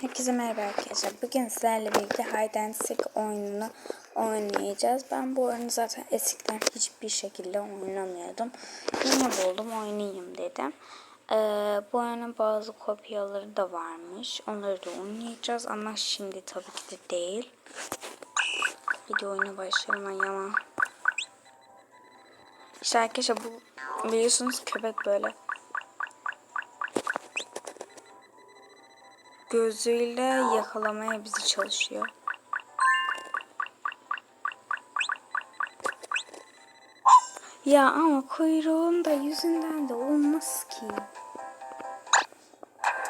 Herkese merhaba arkadaşlar. Bugün sizlerle birlikte Hide and Seek oyununu oynayacağız. Ben bu oyunu zaten eskiden hiçbir şekilde oynamıyordum. Yeni buldum oynayayım dedim. Ee, bu oyunun bazı kopyaları da varmış. Onları da oynayacağız ama şimdi tabii ki de değil. Hadi oyuna başlayalım ay ama. İşte arkadaşlar bu biliyorsunuz köpek böyle. Gözüyle yakalamaya bizi çalışıyor. Ya ama kuyruğun da yüzünden de olmaz ki.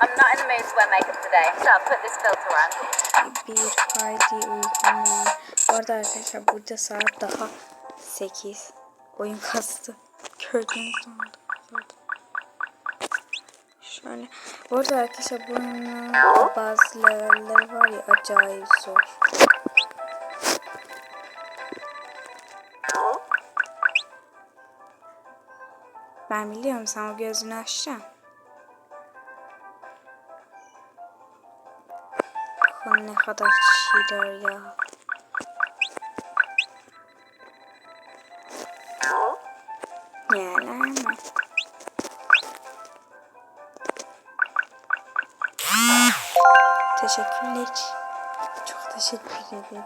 I'm not in the mood to wear makeup today, so I'll put this filter on. Bir haydi var. Bu arada arkadaşlar burada saat daha 8. Oyun kastı. Gördüğünüz zaman Şöyle. Bu arada arkadaşlar bu oyunun bazı levelleri var ya acayip zor. Ben biliyorum sen o gözünü açacaksın. Bakın ne kadar çiğler ya. Yerler mi? Teşekkürler. Çok teşekkür ederim.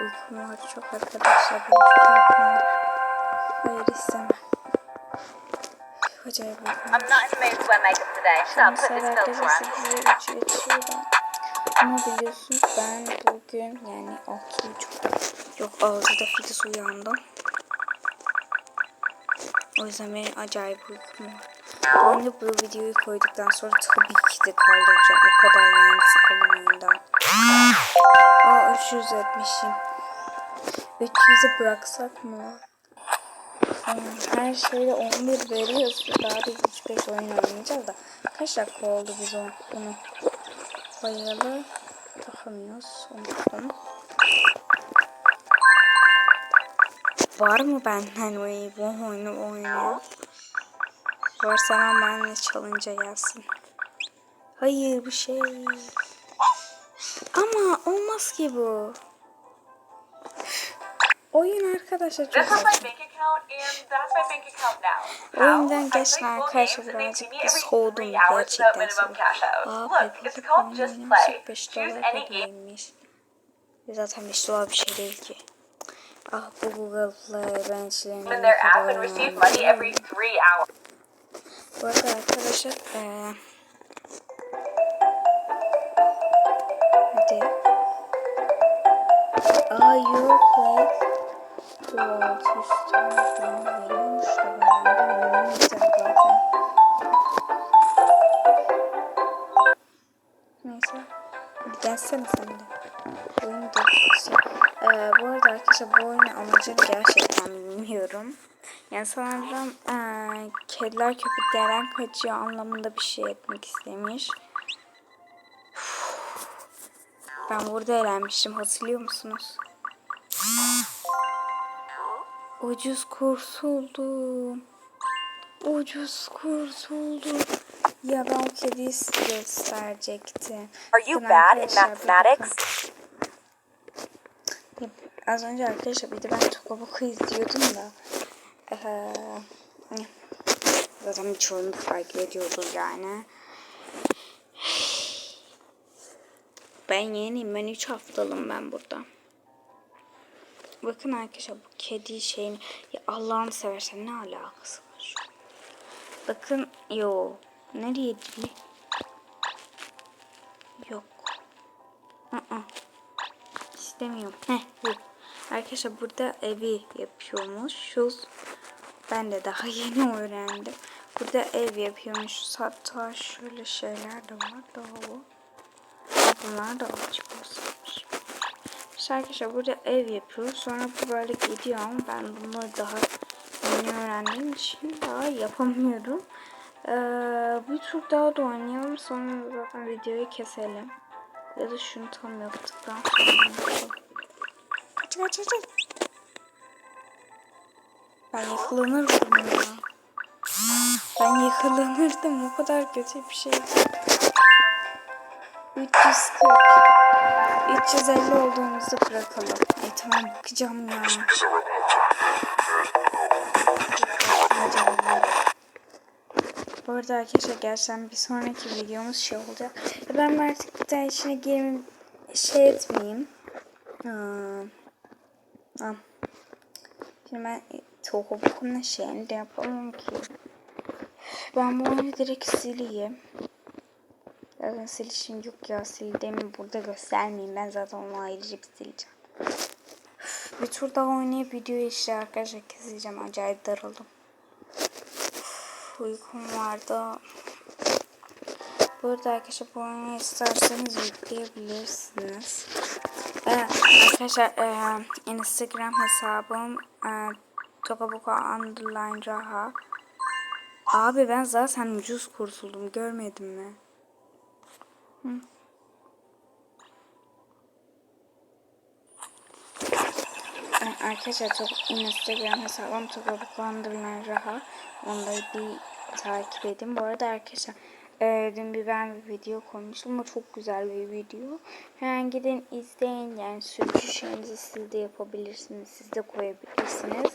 Uykum var çok arkadaşlar. Hayır istemem. Acayip uykum. I'm not in the mood to wear makeup today, so I'll put this filter on. yetişiyorum. Ama biliyorsunuz ben bugün yani altı buçukta yok altıda Filiz uyandım. O yüzden benim acayip uykum var. De bu videoyu koyduktan sonra tabii ki de kaldıracağım. O kadar yani sıkıldım oyundan. Aa 300 etmişim. 300'ü bıraksak mı? Hmm, Her şeyde 11 veriyorsa daha biz 3-5 oyun oynayacağız da kaç dakika oldu biz o- bunu koyalı bakamıyoruz unuttum. Var mı benden o iyi bu oyunu oynuyor? Varsa hemen benimle çalınca gelsin. Hayır bu şey. Ama olmaz ki bu. Oyun arkadaşlar çok. Oyundan full arkadaşlar birazcık bir soğudum gerçekten out. Aa Play. 5 Choose dolar game. bedavaymış. Zaten 5 dolar bir şey değil ki. Ah bu Google Play ben işlerini in their app and receive money every three hours. Bu arada arkadaşlar eee Hadi. Aa Euro Play Bu 600 tane falan veriyormuş da ben de zaten. Neyse. Hadi gelsene sen de. Amacını gerçekten bilmiyorum. Yani sanırım ee, kediler köpeklerden kaçıyor anlamında bir şey etmek istemiş. Ben burada eğlenmiştim hatırlıyor musunuz? Ucuz kurtuldum. Ucuz kurtuldum. Ya ben kediyi gösterecektim. Are you bad in mathematics? bakın. Az önce arkadaşlar bir de ben Tokaboku izliyordum da. Ee, zaten birçoğunu fark ediyordur yani. Ben yeniyim. Ben 3 haftalım ben burada. Bakın arkadaşlar bu kedi şeyin ya Allah'ını seversen ne alakası var? Bakın yo nereye gidiyor? Yok. Aa. İstemiyorum. Heh bu. Arkadaşlar burada evi yapıyormuşuz. Ben de daha yeni öğrendim. Burada ev yapıyormuşuz. Hatta şöyle şeyler de var. Daha bu. Bunlar da açık olsaymış. İşte arkadaşlar burada ev yapıyoruz. Sonra bu böyle gidiyor ama ben bunları daha yeni öğrendiğim için daha yapamıyorum. Ee, bir tur daha da oynayalım. Sonra zaten videoyu keselim. Ya da şunu tam yaptıktan sonra kaç kaç. kaç. Ben yakalanırdım ya. Ben yakalanırdım. O kadar kötü bir şey. 340. 350 olduğumuzu bırakalım. E tamam bakacağım ya. Bakacağım ya. Bu arada arkadaşlar gerçekten bir sonraki videomuz şey olacak. Ben artık bir daha içine girmeyeyim, şey etmeyeyim. Aa, tamam. Şimdi ben tohubukumla şeyini de yapamam ki. Ben bu oyunu direkt sileyim. Zaten silişim yok ya sildiğimi burada göstermeyeyim. Ben zaten onu ayrıca bir sileceğim. Bir tur daha oynayıp videoyu işte arkadaşlar keseceğim. Acayip daraldım. Uykum vardı. Bu arada arkadaşlar bu oyunu isterseniz yükleyebilirsiniz. Evet, arkadaşlar e, Instagram hesabım e, Tokaboka underline raha. Abi ben zaten ucuz kurtuldum görmedin mi? Hı. Arkadaşlar çok Instagram hesabım Tokaboka underline raha. Da bir takip edin. Bu arada arkadaşlar e, dün bir ben bir video koymuştum ama çok güzel bir video. Hemen gidin izleyin. Yani sürücü şeyinizi siz de yapabilirsiniz. Siz de koyabilirsiniz.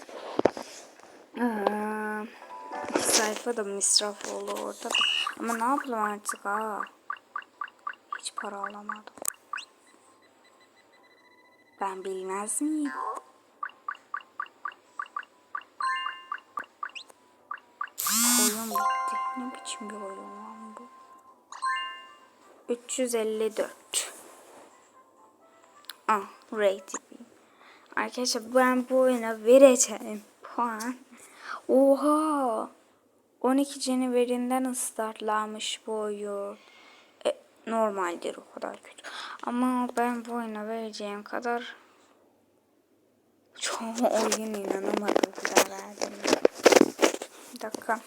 İki sayfa da misraf oldu orada da. Ama ne yapalım artık ha? Hiç para alamadım. Ben bilmez miyim? Oyun bitti. Ne biçim bir oyun lan bu? 354. Ah, rated. Arkadaşlar ben bu oyuna vereceğim puan. Oha! 12 caniverinden startlanmış bu oyun. E, normaldir o kadar kötü. Ama ben bu oyuna vereceğim kadar çoğu oyun inanamadım kadar verdim. Bir dakika.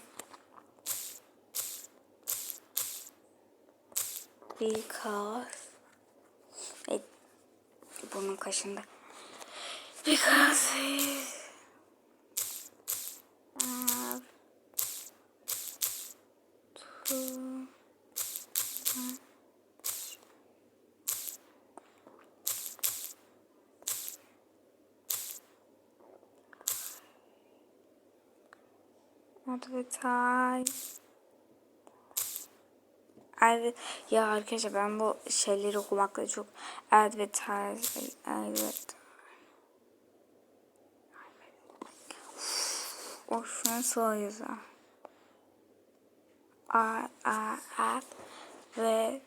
Because. E, bunun kaşında. Because. He have to advertise Adver ya arkadaşlar ben bu şeyleri okumakla çok advertise advert o şunu söylüyor a a ad ve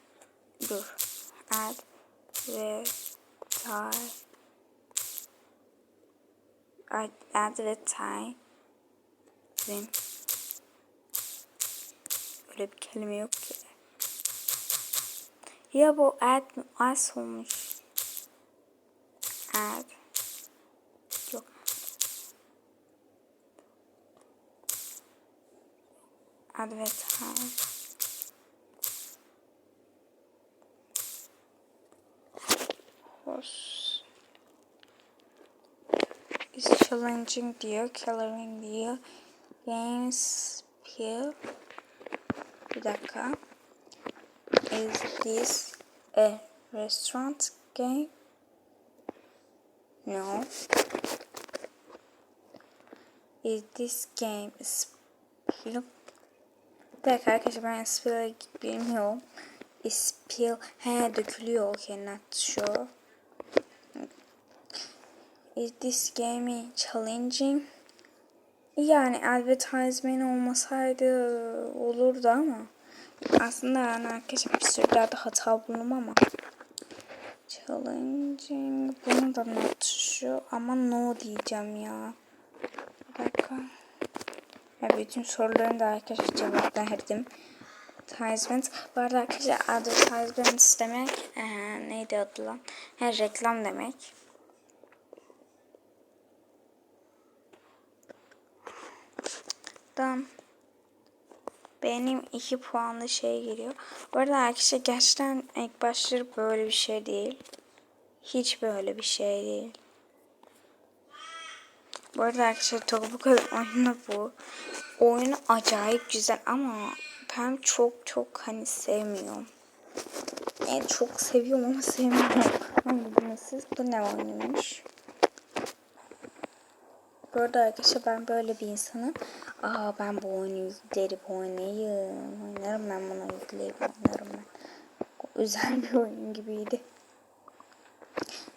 dur. Ad ve tie ad advertise öyle bir kelime yok ki. Ya bu ad? As olmuş. Ad. Yok. Is challenging diyor. Coloring diyor. Games pill. Bir dakika. Is this a restaurant game? No. Is this game a spill? Bir dakika arkadaşlar ben spill bilmiyorum. Spill. He dökülüyor. Okay not sure. Is this game challenging? Yani advertisement olmasaydı olurdu ama aslında yani arkadaşlar bir sürü daha da hata bulundum ama challenging bunu da not şu ama no diyeceğim ya. Bir dakika. Ya bütün soruların da arkadaşlar cevap verdim. Advertisement. Bu arada arkadaşlar advertisement demek ee, neydi adı lan? Ha, reklam demek. Tamam. Benim iki puanlı şey geliyor. Bu arada arkadaşlar gerçekten ilk başları böyle bir şey değil. Hiç böyle bir şey değil. Bu arada arkadaşlar Tokaboka oyunu bu. Oyunu acayip güzel ama ben çok çok hani sevmiyorum. en çok seviyorum ama sevmiyorum. Siz? Bu ne oynuyormuş? Bu arada arkadaşlar ben böyle bir insanım. Aa ben bu oyunu yüklerim oynayayım. Oynarım ben bunu yükleyip oynarım ben. O özel bir oyun gibiydi.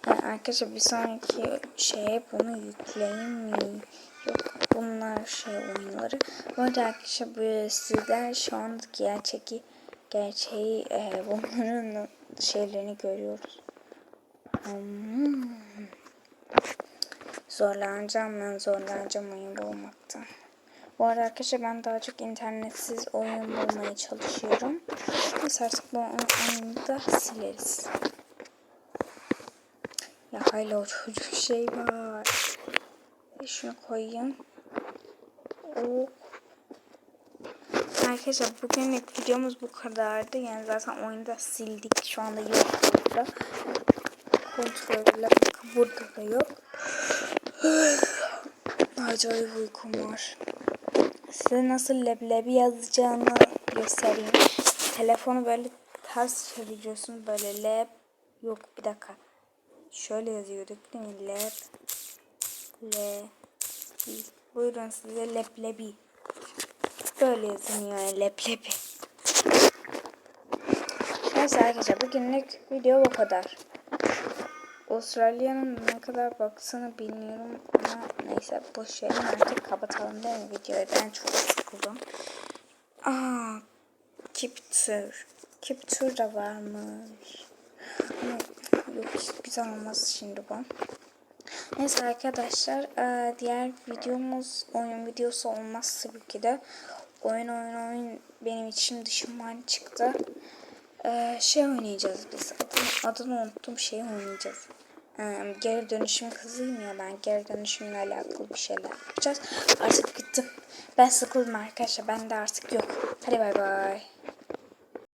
Yani arkadaşlar bir sonraki şeye bunu yükleyeyim mi? Yok bunlar şey oyunları. Bu arada arkadaşlar bu sizler şu anda gerçeği gerçeği e, bunların şeylerini görüyoruz. Hmm. Zorlanacağım ben zorlanacağım oyun bulmaktan. Bu arada arkadaşlar ben daha çok internetsiz oyun bulmaya çalışıyorum. Biz artık bu oyunu da sileriz. Ya hala o çocuk şey var. E şunu koyayım. O. Arkadaşlar bugünlük videomuz bu kadardı. Yani zaten oyunu da sildik. Şu anda yok burada. Kontrolle bakın burada da yok. Acayip uykum var. Size nasıl leblebi yazacağını göstereyim. Telefonu böyle ters çeviriyorsunuz. Böyle leb yok bir dakika. Şöyle yazıyorduk değil mi? Leb le Buyurun size leblebi. Böyle yazılıyor yani leblebi. Neyse arkadaşlar bugünlük video bu kadar. Avustralya'nın ne kadar baksana bilmiyorum ama neyse boş verin artık kapatalım değil mi videoyu ben çok sıkıldım. Aa, Kiptur. Kiptur da varmış. Ama yok hiçbir olmaz şimdi bu. Neyse arkadaşlar eee, diğer videomuz oyun videosu olmaz tabii ki de. Oyun oyun oyun benim içim dışımdan çıktı. Eee, şey oynayacağız biz. Adını, adını unuttum şey oynayacağız. Geri dönüşüm kızıyım ya ben geri dönüşümle alakalı bir şeyler yapacağız. Artık gittim. Ben sıkıldım arkadaşlar. Ben de artık yok. Hadi bay bay.